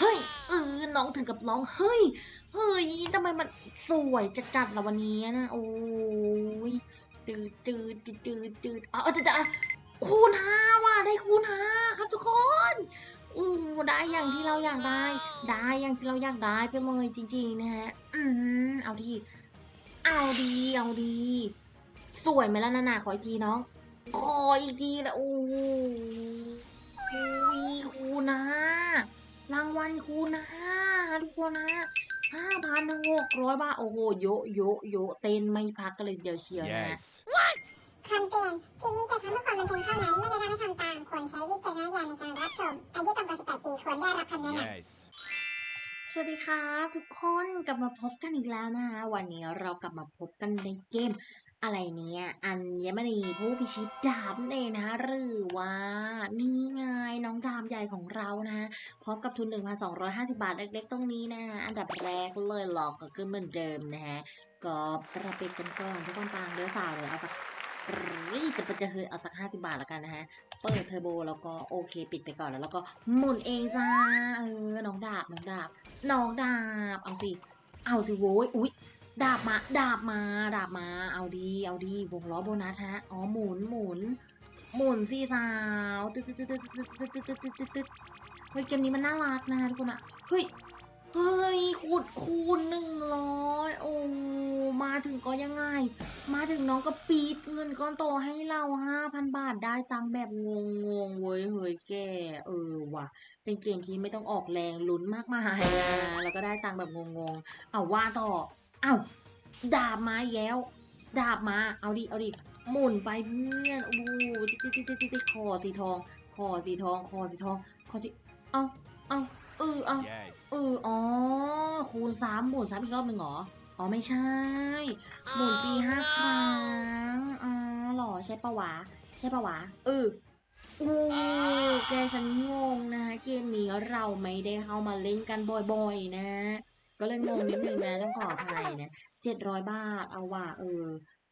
เฮ้ยเออน้องถึงกับร้องเฮ้ยเฮ้ยทำไมมันสวยจัดจัดๆละวันนี้นะโอ้ยจืดจืดจืดจืดจืดเอาเอจะจะคูณห้าว่ะได้คูณห้าครับทุกคนอู้ได้อย่างที่เราอยากได้ ได้อย่างที่เราอยากได้ไปเลยจริง ๆ นะฮะอืมเอาดี เอาดีเอาดี สวยไหมล่ะนานาขออีกทีน้องขออีกทีละโอ้โหยคูนะ รางวัลคูนะทุกคนนะห้าพันหกร้อยบาท โอ้โหโยะโยะโยะเต้นไม่พักกันเลยทีเดียวเชียวนะ Yes. คำเตือนคลิปนี้จะทำเพื่อความบันเทิงเท่านั้น ไม่แนะนำให้ทำตาม ควรใช้วิจารณญาณในการรับชม อายุต่ำกว่า18 ปีควรได้รับคำแนะนำ Yes. สวัสดีครับทุกคนกลับมาพบกันอีกแล้วนะคะวันนี้เรากลับมาพบกันในเกม อะไรเนี่ยอัญมณีผู้พิชิตดาบนั่นเองนะหรือว่านี่ไงน้องดาบใหญ่ของเรานะพร้อมกับทุน 1,250 บาทเล็กๆ ตรงนี้นะอันดับแรกเลยหลอกก็ขึ้นเหมือนเดิมนะฮะก็ประเปกกันก่อนทุกคนปังเดือสาวเลยเอาสักรีแต่จะเฮยเอาสัก 50 บาทแล้วกันนะฮะ เปิดเทอร์โบแล้วก็โอเค ปิดไปก่อนแล้วแล้วก็หมุนเองจ้าเออน้องดาบน้องดาบน้องดาบเอาสิเอาสิโว้ยอุ๊ย ดาบมา ดาบมา ดาบมา เอาดี เอาดี วงล้อโบนัสฮะ อ๋อ หมุน หมุน หมุนสิสาวตึ๊ดตึ๊ดตึ๊ดตึ๊ดตึ๊ดตึ๊ดตึ๊ดตึ๊ดตึ๊ดเฮ้ย เกมนี้มันน่ารักนะคะทุกคนอะเฮ้ย เฮ้ยคูณคูณหนึ่งร้อยโอ้ มาถึงก็ยังไง มาถึงน้องก็ปีดเงินก้อนโตให้เราห้าพันบาทได้ตังแบบงงงงเว้ย เฮ้ย แก เออว่ะเป็นเกมที่ไม่ต้องออกแรงลุ้นมากมายนะ แล้วก็ได้ตังแบบงงๆเอาว่าต่อ อาดาบมาอีกแล้ว ดาบมา เอาดิ เอาดิ หมุนไปเพื่อน โอ้โหติ๊ดติ๊ดติ๊ดติ๊ดติ๊ดคอสีทอง คอสีทอง คอสีทอง คอสีเอาเอาเออเอา Yes. เอออ๋อ คูณสามหมุนสามอีกรอบหนึ่งเหรอ อ๋อไม่ใช่ หมุนปีห้าครั้งอ๋อเหรอใช่ปะวะ ใช่ปะวะ เออโอ้แกฉันงงนะเกมนี้เราไม่ได้เข้ามาเล่นกันบ่อยๆนะ ก็เลยงงนิดนึงนะต้องขออภัยนะเจ็ดร้อยบาทเอาว่ะเออ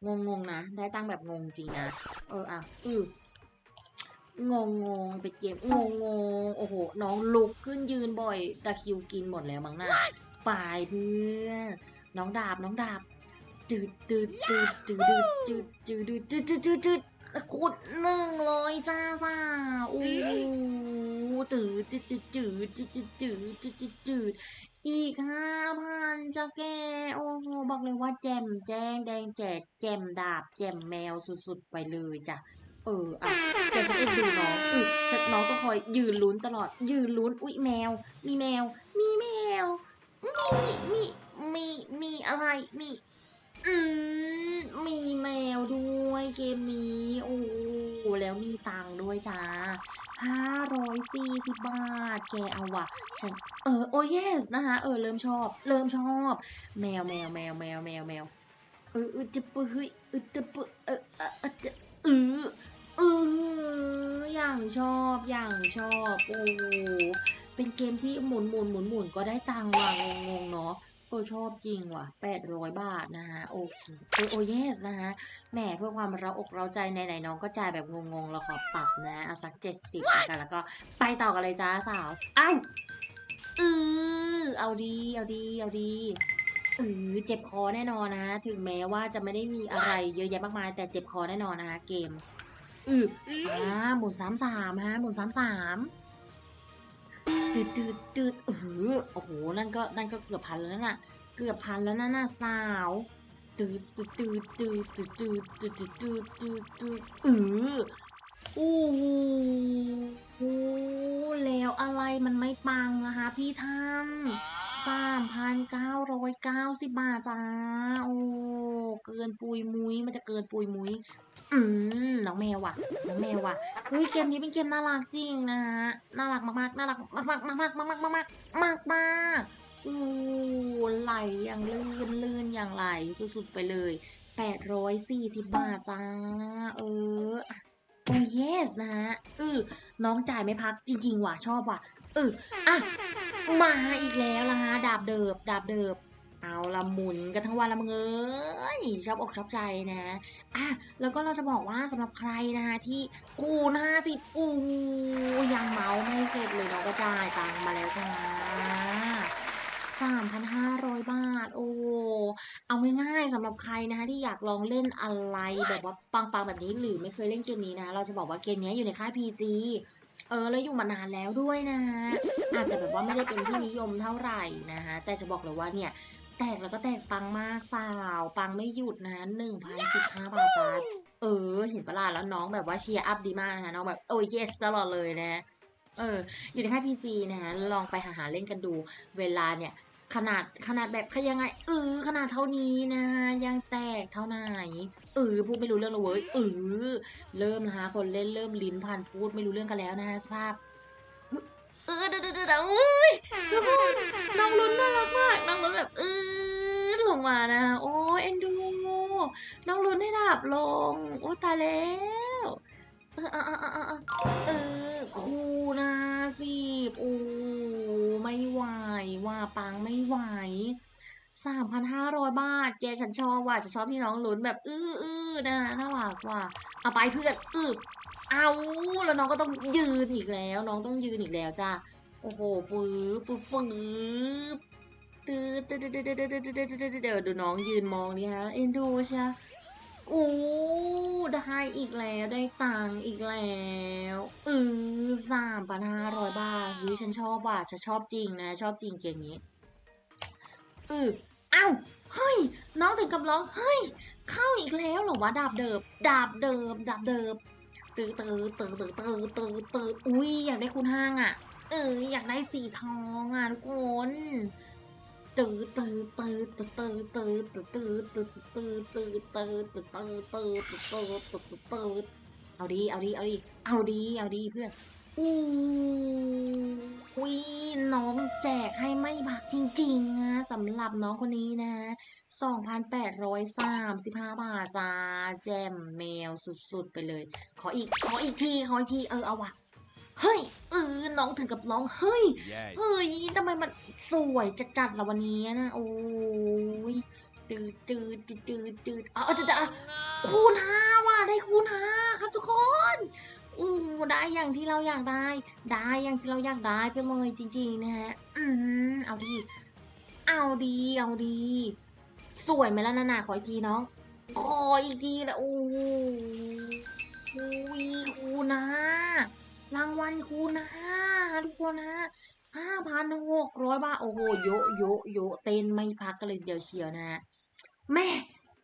งงงๆนะ ได้ตั้งแบบงงจริงนะ เอออะอืองงงงๆเป็นเกมงงงงโอ้โห น้องลุกขึ้นยืนบ่อยตะคิวกินหมดแล้วมั้งน่ะปายเพื่อนน้องดาบน้องดาบจืดจืดจืดจืดจืดจืดจืดจืดจืดจืดจืดขุดหนึ่งร้อยจ้าฟ้าโอ้ ตืดจืดจืดจืดจืดจืดจืดจืดจืดจืดอีกห้าพันจะแกโอ้โหบอกเลยว่าแจมแจ้งแดงแจกแจมดาบแจมแมวสุดๆไปเลยจ้ะเอออะแกฉันเอ็นดูน้องเออฉันน้องก็คอยยืนลุ้นตลอด ยืนลุ้นอุ๊ยแมว มีแมว มีแมว มีมีมีมีอะไรมีอืมมีแมวด้วยเกมนี้โอ้แล้วมีตังด้วยจ้า ห้าร้อยสี่สิบบาท แกเอาวะฉันเออ โอ้เยสนะคะ เออ เริ่มชอบ เริ่มชอบ แมวแมวแมวแมวแมวแมวเออเออจะปะเฮ้ยเออจะปะเออเออเออเออเอออย่างชอบอย่างชอบ โอ้เป็นเกมที่หมุนหมุนหมุนหมุนก็ได้ตังค์ว่ะงงๆเนาะ เออชอบจริงว่ะแปดร้อยบาทนะฮะโอเคเออโอเยสนะฮะแหมเพื่อความเราอกเราใจในไหนน้องก็จ่ายแบบงงๆ เราขอปรับนะเอาสักเจ็ดสิบกันแล้วก็ไปต่อกันเลยจ้าสาวอ้าวเออเอาดี เอาดี เอาดีเออเจ็บคอแน่นอนนะฮะถึงแม้ว่าจะไม่ได้มีอะไรเยอะแยะมากมาย แต่เจ็บคอแน่นอนนะฮะเกมอืออ่าหมุนสามสามฮะหมุนสามสาม ตืดตืดตืดเออโอ้โห นั่นก็ นั่นก็เกือบพันแล้วน่ะ เกือบพันแล้วนะน่ะสาวตืดตืดตืดตืดตืดตืดตืดตืดตืดตืดตืดเออโอ้โหโอ้แล้วอะไรมันไม่ปังนะคะพี่ท่าน สามพันเก้าร้อยเก้าสิบบาทจ้า โอ้ เกินปุยมุ้ย มันจะเกินปุยมุ้ย อืม น้องแมวว่ะ น้องแมวว่ะ เฮ้ย เกมนี้เป็นเกมน่ารักจริงนะฮะ น่ารักมากๆ น่ารักมากๆมากๆมากๆมากๆมากมากมากอู้ไหลอย่างลื่นลื่นอย่างไหลสุดๆไปเลยแปดร้อยสี่สิบบาทจ้า เออ โอ้เยสนะฮะเออน้องจ่ายไม่พักจริงๆว่ะ ชอบว่ะ เอออะ มาอีกแล้วละฮะ ดาบเดิบ ดาบเดิบ เอาละหมุนกันทั้งวันละมึงเอ้ยชอบอกชอบใจนะ อะ แล้วก็เราจะบอกว่าสำหรับใครนะคะที่กูหน้าสิอู้ยังเมาไม่เสร็จเลยน้องก็จ่ายตังมาแล้วจ้า 3,500 บาท โอ้ เอาง่ายๆสำหรับใครนะคะที่อยากลองเล่นอะไรแบบว่าปังๆแบบนี้หรือไม่เคยเล่นเกมนี้นะ เราจะบอกว่าเกมนี้อยู่ในค่าย PG เออแล้วอยู่มานานแล้วด้วยนะ อาจจะแบบว่าไม่ได้เป็นที่นิยมเท่าไหร่นะคะแต่จะบอกเลยว่าเนี่ยแตกแล้วก็แตกปังมากสาวปังไม่หยุดนะหนึ่งพันสิบห้าบาทจ้าเออ เห็นปะล่ะแล้วน้องแบบว่าเชียร์อัพดีมากนะคะน้องแบบโอ้ย yes ตลอดเลยนะเอออยู่ในค่าย PG นะคะลองไปหาหาเล่นกันดูเวลาเนี่ย ขนาดขนาดแบบยังไงเออขนาดเท่านี้นะยังแตกเท่าไหนเออพูดไม่รู้เรื่องเลยเว้ยเออเริ่มนะคะคนเล่นเริ่มลิ้นพันพูดไม่รู้เรื่องกันแล้วนะสภาพเออเดี๋ยวเดี๋ยวเดี๋ยวอุ้ยทุกคนน้องลุ้นน่ารักมากน้องลุ้นแบบเออลงมานะโอ้เอ็นดูน้องลุ้นให้ดับลงโอ้ตายแล้วเออเออเออเออ สามพันห้าร้อยบาท แกฉันชอบว่ะ ฉันชอบที่น้องลุ้นแบบ อื้อๆนะน่ารักว่ะ เอาไปเพื่อนอืบเอาแล้วน้องก็ต้องยืนอีกแล้ว น้องต้องยืนอีกแล้วจ้าโอ้โหฟืบฟืบฟืบตื้อตื้อตื้อตื้อตื้อตื้อตื้อเดี๋ยวดูน้องยืนมองนี่ฮะเอ็นดูใช่อู้ได้อีกแล้วได้ตังอีกแล้วอือสามพันห้าร้อยบาทวิฉันชอบว่ะฉันชอบจริงนะ ชอบจริงเกมนี้อือ อ้าวเฮ้ย น้องถึงกับร้องเฮ้ย เข้าอีกแล้วเหรอวะดาบเดิบดาบเดิบดาบเดิบตือตือตือตือตือตือตืออุ้ยอยากได้คุณห้างอะ เอออยากได้สีทองอะทุกคนตืดตืดตืดตืดตืดตืดตืดตืดตืดตืดตืดตืดตืดตืดตืดตืดตืดตืดเอาดีเอาดีเอาดีเอาดีเอาดีเพื่อน อู้วิน้องแจกให้ไม่พักจริงๆนะสำหรับน้องคนนี้นะ2,835 บาทจ้า แจมแมวสุดๆไปเลย ขออีก ขออีกที ขออีกที เออเอาว่ะเฮ้ยเออน้องถึงกับร้อง เฮ้ย Yes. เฮ้ยทำไมมันสวยจัดจัดๆละวันนี้นะ โอ้ยจืดจืดจืดจืดจืดเอาเอาจะจะคูณห้าว่ะได้คูณห้าครับทุกคนอู้ ได้อย่างที่เราอยากได้ ได้อย่างที่เราอยากได้ไปเลยจริงๆนะฮะ อืมเอาดี เอาดี เอาดี สวยไหมล่ะนานาขออีกทีน้องขออีกทีละโอ้โหคูณห้ารางวัลคูณห้าทุกคนนะห้าพันหกร้อยบาท โอ้โห โยะโยะโยะเต้นไม่พักกันเลยเดียวเชียวนะฮะแม่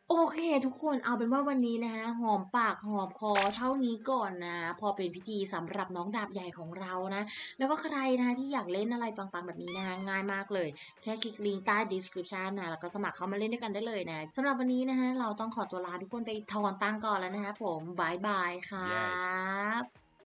โอเคทุกคนเอาเป็นว่าวันนี้นะฮะหอมปากหอมคอเท่านี้ก่อนนะ พอเป็นพิธีสำหรับน้องดาบใหญ่ของเรานะ แล้วก็ใครนะที่อยากเล่นอะไรปังๆแบบนี้นะง่ายมากเลย แค่คลิกลิงก์ใต้ description นะแล้วก็สมัครเข้ามาเล่นด้วยกันได้เลยนะสำหรับวันนี้นะฮะเราต้องขอตัวลาทุกคนไปถอนตังก่อนแล้วนะคะผมบายบายครับ